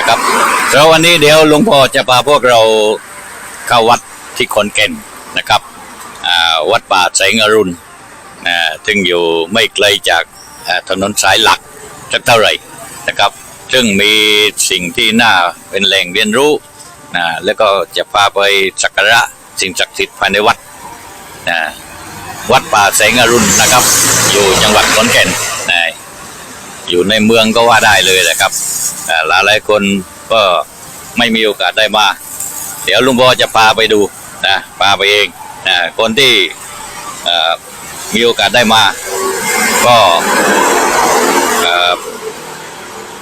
ะครับแล้ววันนี้เดี๋ยวลวงพ่อจะพาพวกเราเข้าวัดที่ขอนแก่นนะครับวัดป่าแสงอรุณนะซึ่งอยู่ไม่ไกลจากถนนสายหลักสักเท่าไหร่นะครับ ซึ่งมีสิ่งที่น่าเป็นแหล่งเรียนรู้นะแล้วก็จะพาไปสักการะสิ่งศักดิ์สิทธิ์ภายในวัดนะวัดป่าแสงอรุณนะครับ อยู่จังหวัดขอนแก่น อยู่ในเมืองก็ว่าได้เลยแหละครับหลายหลายคนก็ไม่มีโอกาสได้มา เดี๋ยวลุงบอจะพาไปดูนะพาไปเองนะคนที่มีโอกาสได้มา ก็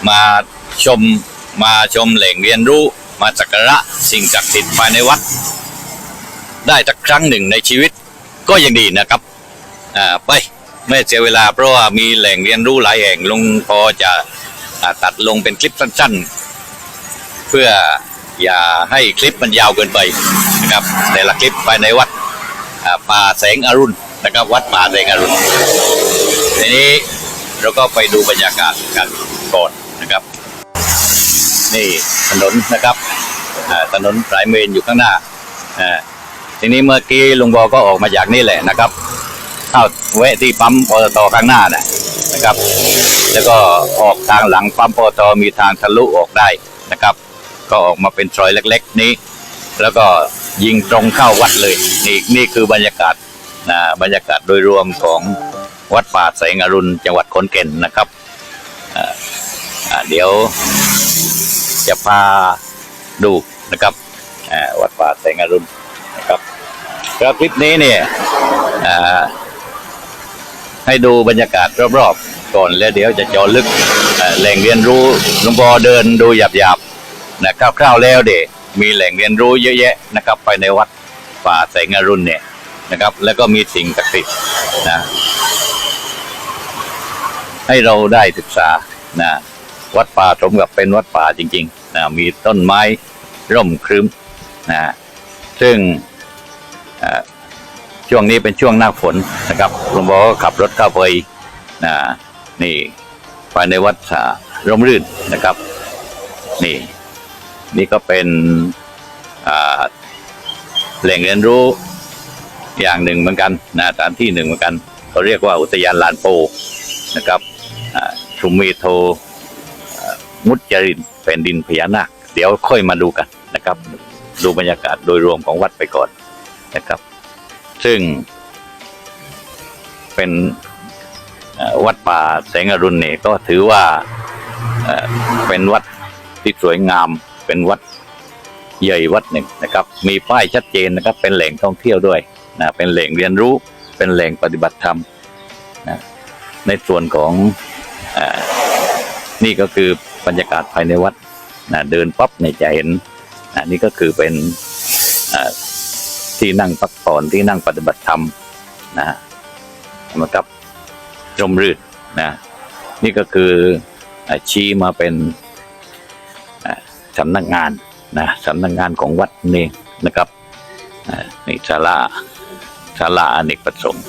มาชมมาชมแหล่งเรียนรู้มาสักการะสิ่งศักดิ์สิทธิ์ภายในวัด ได้สักครั้งหนึ่งในชีวิตก็ยังดีนะครับ อ่า ไป ไม่เสียเวลาเพราะว่ามีแหล่งเรียนรู้หลายแห่งลุงพอจะตัดลงเป็นคลิปสั้นๆ เพื่ออย่าให้คลิปมันยาวเกินไปนะครับ แต่ละคลิปภายในวัดป่าแสงอรุณนะครับ วัดป่าแสงอรุณทีนี้เราก็ไปดูบรรยากาศกันก่อนนะครับ นี่ถนนนะครับถนนสายเมนอยู่ข้างหน้าอ่าทีนี้เมื่อกี้ลุงบอก็ออกมาจากนี่แหละนะครับ เข้าแวะที่ปั๊มปตทข้างหน้านะนะครับ แล้วก็ออกทางหลังปั๊มปตทมีทางทะลุออกได้นะครับ ก็ออกมาเป็นซอยเล็ก ๆ นี้ แล้วก็ยิงตรงเข้าวัดเลย นี่นี่คือบรรยากาศนะบรรยากาศโดยรวมของวัดป่าแสงอรุณจังหวัดขอนแก่นนะครับเดี๋ยวจะพาดูนะครับวัดป่าแสงอรุณนะครับแล้วคลิปนี้เนี่ยอ่า ให้ดูบรรยากาศรอบๆก่อนแล้วเดี๋ยวจะเจอลึกแหล่งเรียนรู้หลวงพ่อเดินดูหยาบๆนะคร่าวๆแล้วเด็มีแหล่งเรียนรู้เยอะแยะนะครับ ไปในวัดป่าแสงอรุณเนี่ยนะครับ แล้วก็มีสิ่งศักดิ์สิทธิ์นะให้เราได้ศึกษานะวัดป่าสมกับเป็นวัดป่าจริงๆนะมีต้นไม้ร่มครึ้มนะซึ่งอ่อ ช่วงนี้เป็นช่วงหน้าฝนนะครับหลวงพ่อก็ขับรถเข้าไปนะนี่ภายในวัดร่มรื่นนะครับ นี่ นี่ก็เป็นแหล่งเรียนรู้อย่างหนึ่งเหมือนกันนะสถานที่หนึ่งเหมือนกันเขาเรียกว่าอุทยานลานโปนะครับชุมมีโทมุจจรินแผ่นดินพญานาคเดี๋ยวค่อยมาดูกันนะครับ ดูบรรยากาศโดยรวมของวัดไปก่อนนะครับ ซึ่ง เป็นวัดป่าแสงอรุณเนี่ยก็ถือว่าเป็นวัดที่สวยงาม เป็นวัดใหญ่วัดหนึ่งนะครับ มีป้ายชัดเจนนะครับ เป็นแหล่งท่องเที่ยวด้วยนะเป็นแหล่งเรียนรู้ เป็นแหล่งปฏิบัติธรรมนะในส่วนของอนี่ก็คือบรรยากาศภายในวัดนะเดินปั๊บเนี่ยจะเห็นนะนี่ก็คือเป็น ที่นั่งพักผ่อนที่นั่งปฏิบัติธรรมนะฮะนะครับร่มรื่นนะนี่ก็คืออาชี้มาเป็นสำนักงานนะสำนักงานของวัดนี่นะครับนี่ศาลาศาลาอเนกประสงค์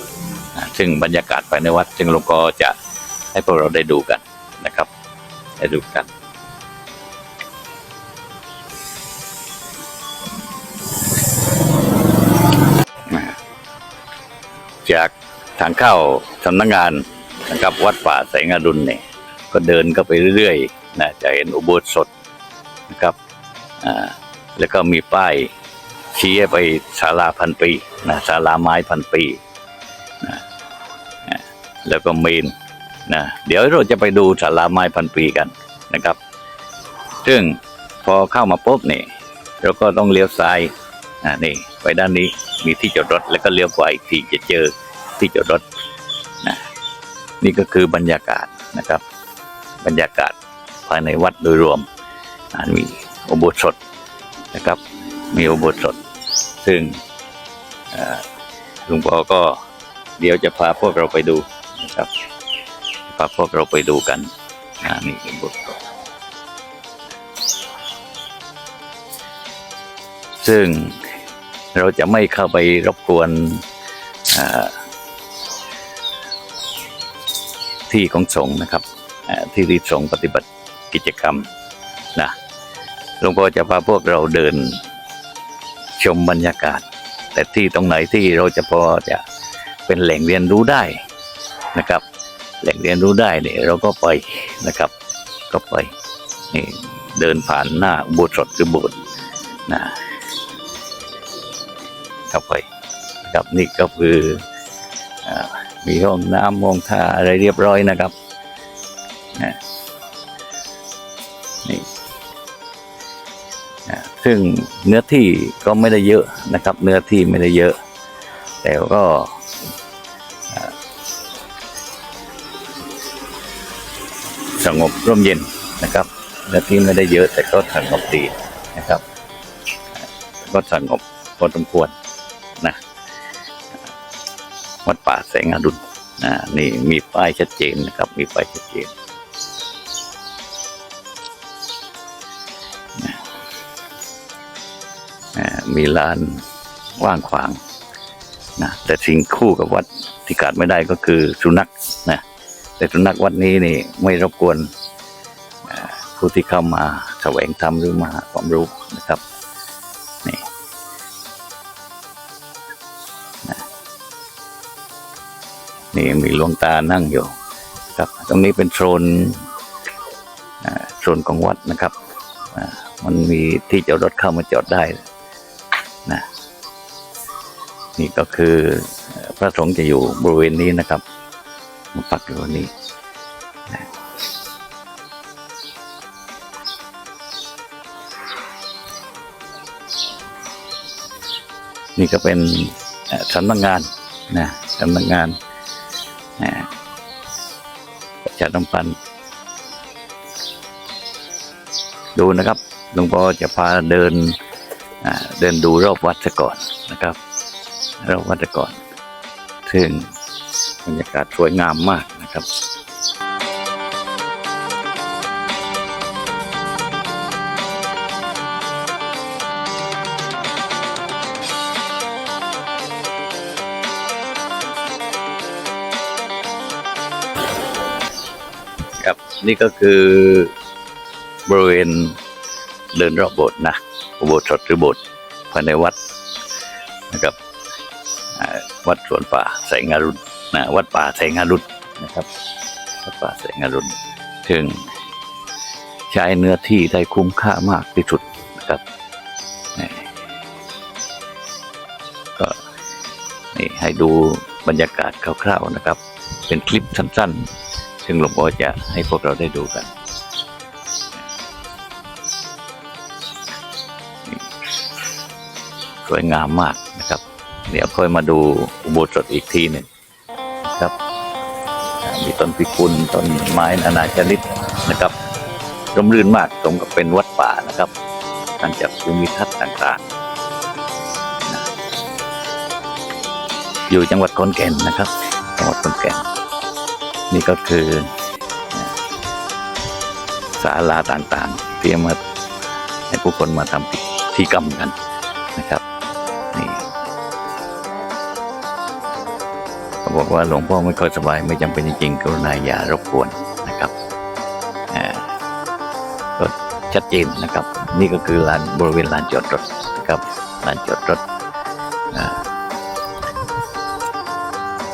ซึ่งบรรยากาศภายในวัด ซึ่งหลวงพ่อจะให้พวกเราได้ดูกันนะครับ ได้ดูกัน จากทางเข้าสำนักงานนะครับวัดป่าแสงอรุณเนี่ยก็เดินก็ไปเรื่อยๆนะจะเห็นอุโบสถนะครับอ่าแล้วก็มีป้ายชี้ไปศาลาพันปีนะศาลาไม้พันปีนะแล้วก็เมนนะเดี๋ยวเราจะไปดูศาลาไม้พันปีกันนะครับ ซึ่งพอเข้ามาปุ๊บเนี่ยเราก็ต้องเลี้ยวซ้ายอ่านี่ ไปด้านนี้มีที่จอดรถแล้วก็เลี้ยวขวาอีกทีจะเจอที่จอดรถนะนี่ก็คือบรรยากาศนะครับ บรรยากาศภายในวัดโดยรวมมีอุโบสถนะครับ มีอุโบสถ ซึ่งหลวงพ่อก็เดี๋ยวจะพาพวกเราไปดูนะครับพาพวกเราไปดูกันอ่านี่อุโบสถซึ่ง เราจะไม่เข้าไปรบกวนที่ของสงฆ์นะครับที่ที่สงฆ์ปฏิบัติกิจกรรมนะหลวงพ่อจะพาพวกเราเดินชมบรรยากาศ แต่ที่ตรงไหนที่เราจะพอจะเป็นแหล่งเรียนรู้ได้นะครับ แหล่งเรียนรู้ได้เนี่ยเราก็ไปนะครับ ก็ไปนี่เดินผ่านหน้าโบสถหรือโบสถ์นะ เข้าไปนะครับนี่ก็คืออมีห้องน้ำห้องท่าอะไรเรียบร้อยนะครับนี่นะซึ่งเนื้อที่ก็ไม่ได้เยอะนะครับ เนื้อที่ไม่ได้เยอะ แต่ก็สงบร่มเย็นนะครับเนื้อที่ไม่ได้เยอะแต่ก็สงบดีนะครับ ก็สงบพอสมควร นะวัดป่าแสงอรุณนะนี่มีป้ายชัดเจนนะครับ มีป้ายชัดเจนมีลานว่างขวางนะแต่สิ่งคู่กับวัดที่ขาดไม่ได้ก็คือสุนัขนะแต่สุนัขวัดนี้นี่ไม่รบกวนผู้ที่เข้ามาแสวงธรรมหรือมาความรู้นะครับ นี่มีหลวงตานั่งอยู่ครับ ตรงนี้เป็นโซนโซนของวัดนะครับมันมีที่จอดรถเข้ามาจอดได้นะนี่ก็คือพระสงฆ์จะอยู่บริเวณนี้นะครับมาปักอยู่นี้นะนี่ก็เป็นสำนักงานนะสำนักงาน ประชาสัมพันธ์ดูนะครับหลวงพ่อจะพาเดินเดินดูรอบวัดซะก่อนนะครับ รอบวัดซะก่อน ซึ่งบรรยากาศสวยงามมากนะครับ นี่ก็คือบริเวณเดินรอบโบสถ์นะโบสถ์สดหรือโบสถ์ภายในวัดนะครับวัดสวนป่าแสงอรุณนะวัดป่าแสงอรุณนะครับวัดป่าแสงอรุณซึ่งใช้เนื้อที่ได้คุ้มค่ามากที่สุดนะครับก็นี่ให้ดูบรรยากาศคร่าวๆนะครับ เป็นคลิปสั้นๆ ซึ่งหลวงพ่อจะให้พวกเราได้ดูกัน สวยงามมากนะครับ เดี๋ยวค่อยมาดูอุโบสถอีกทีหนึ่งครับ มีต้นพิกุลต้นไม้นานาชนิดนะครับร่มรื่นมากสมกับเป็นวัดป่านะครับทางจากภูมิทัศน์ต่างๆ อยู่จังหวัดขอนแก่นนะครับ จังหวัดขอนแก่น นี่ก็คือศาลาต่างๆที่มาให้ผู้คนมาทำพิธีกรรมกันนะครับนี่เขาบอกว่าหลวงพ่อไม่ค่อยสบายไม่จำเป็นจริงๆกรุณาอย่ารบกวนนะครับก็ชัดเจนนะครับ นี่ก็คือลานบริเวณลานจอดรถนะครับลานจอดรถ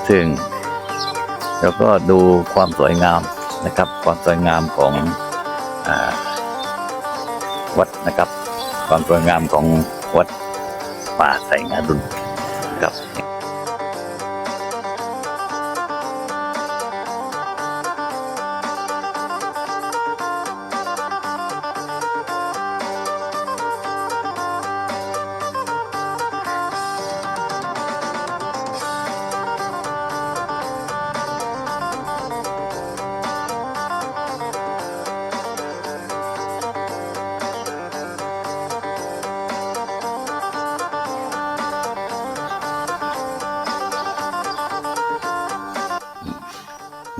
ซึ่ง แล้วก็ดูความสวยงามนะครับ ความสวยงามของอวัดนะครับ ความสวยงามของวัดป่าแสงอรุณครับ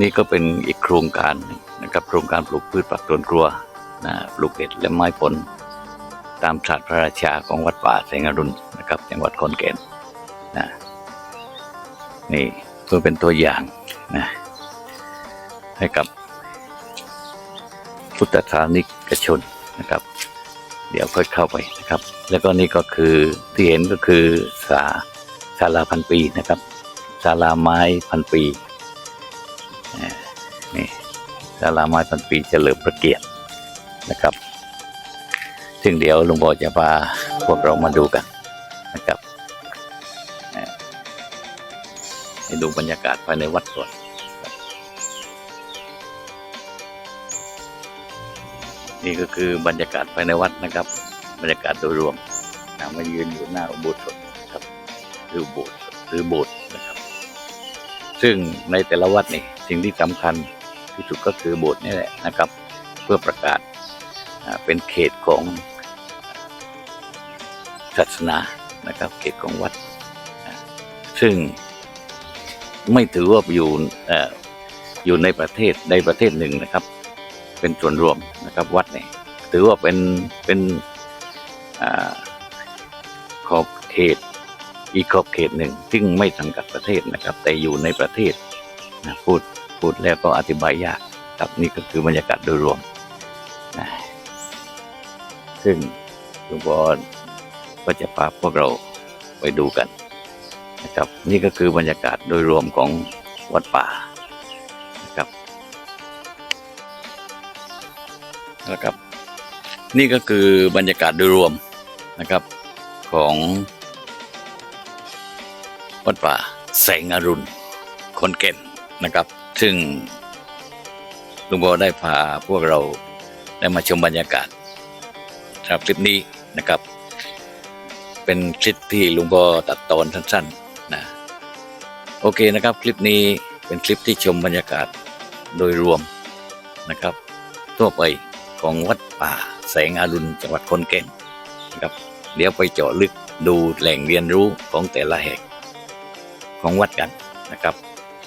นี่ก็เป็นอีกโครงการนะครับโครงการปลูกพืชผักสวนครัวนะปลูกเห็ดและไม้ผล ตามศาสตร์พระราชาของวัดป่าแสงอรุณนะครับจังหวัดขอนแก่นนะนี่เพื่อเป็นตัวอย่างนะให้กับพุทธศาสนิกชนนะครับ เดี๋ยวค่อยเข้าไปนะครับ แล้วก็นี่ก็คือที่เห็นก็คือศาศาลาพันปีนะครับศาลาไม้พันปี นี่ศาลาไม้พันปีเฉลิมพระเกียรตินะครับ ซึ่งเดี๋ยวลวงพ่อจะพาพวกเรามาดูกันนะครับให้ดูบรรยากาศภายในวัดก่อนนี่ก็คือบรรยากาศภายในวัดนะครับ บรรยากาศโดยรวมนะมายืนอยู่หน้าอุโบสถนะครับหรือโบสถ์หรือโบสถ์นะครับ ซึ่งในแต่ละวัดนี่ สิ่งที่สำคัญที่สุดก็คือโบสถ์นี่แหละนะครับ เพื่อประกาศเป็นเขตของศาสนานะครับ เขตของวัด ซึ่งไม่ถือว่าอยู่ออยู่ในประเทศใดประเทศหนึ่งนะครับ เป็นส่วนรวมนะครับวัดเนี่ยถือว่าเป็นเป็นอขอบเขตอีกขอบเขตหนึ่ง ซึ่งไม่สังกัดประเทศนะครับ แต่อยู่ในประเทศนะพูด พูดแล้วก็อธิบายยากครับนี่ก็คือบรรยากาศโดยรวมนะซึ่งหลวงพ่อก็จะพาพวกเราไปดูกันนะครับนี่ก็คือบรรยากาศโดยรวมของวัดป่านะครับนะครับ นี่ก็คือบรรยากาศโดยรวมนะครับของ วัดป่าแสงอรุณคนเก่นนะครับ ซึ่งลุงบอได้พาพวกเราได้มาชมบรรยากาศครับคลิปนี้นะครับ เป็นคลิปที่ลุงบอตัดตอนสั้นๆนะโอเคนะครับ คลิปนี้เป็นคลิปที่ชมบรรยากาศโดยรวมนะครับ ทั่วไปของวัดป่าแสงอรุณจังหวัดขอนแก่นนะครับ เดี๋ยวไปเจาะลึกดูแหล่งเรียนรู้ของแต่ละแห่งของวัดกันนะครับ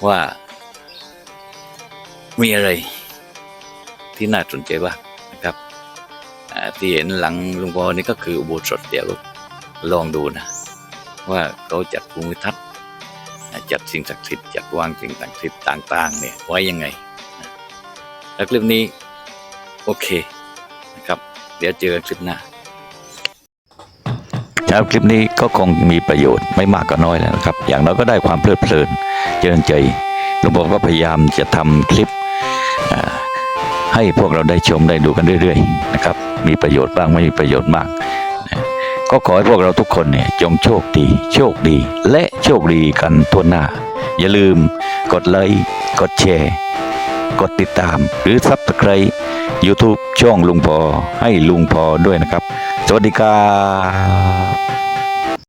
ว่า มีอะไรที่น่าสนใจบ้างนะครับที่เห็นหลังลุงพอนี่ก็คืออุโบสถเดี๋ยวลองดูนะ ว่าเขาจัดภูมิทัศน์จัดสิ่งศักดิ์สิทธิ์จัดวางสิ่งศักดิ์สิทธิ์ต่างๆเนี่ยไว้ยังไงแล้วคลิปนี้ โอเคนะครับ เดี๋ยวเจอกันคลิปหน้าครับคลิปนี้ก็คงมีประโยชน์ไม่มากก็น้อยแล้วนะครับ อย่างน้อยก็ได้ความเพลิดเพลินเจริญใจหลวงพ่อก็พยายามจะทำคลิป ให้พวกเราได้ชมได้ดูกันเรื่อยๆนะครับมีประโยชน์บ้างไม่มีประโยชน์มากก็ขอให้พวกเราทุกคนเนี่ยจงโชคดี โชคดี และโชคดีกันทั่วหน้า อย่าลืมกดไลค์กดแชร์กดติดตาม หรือซับสไคร YouTube ช่องลุงพอให้ลุงพอด้วยนะครับ สวัสดีครับ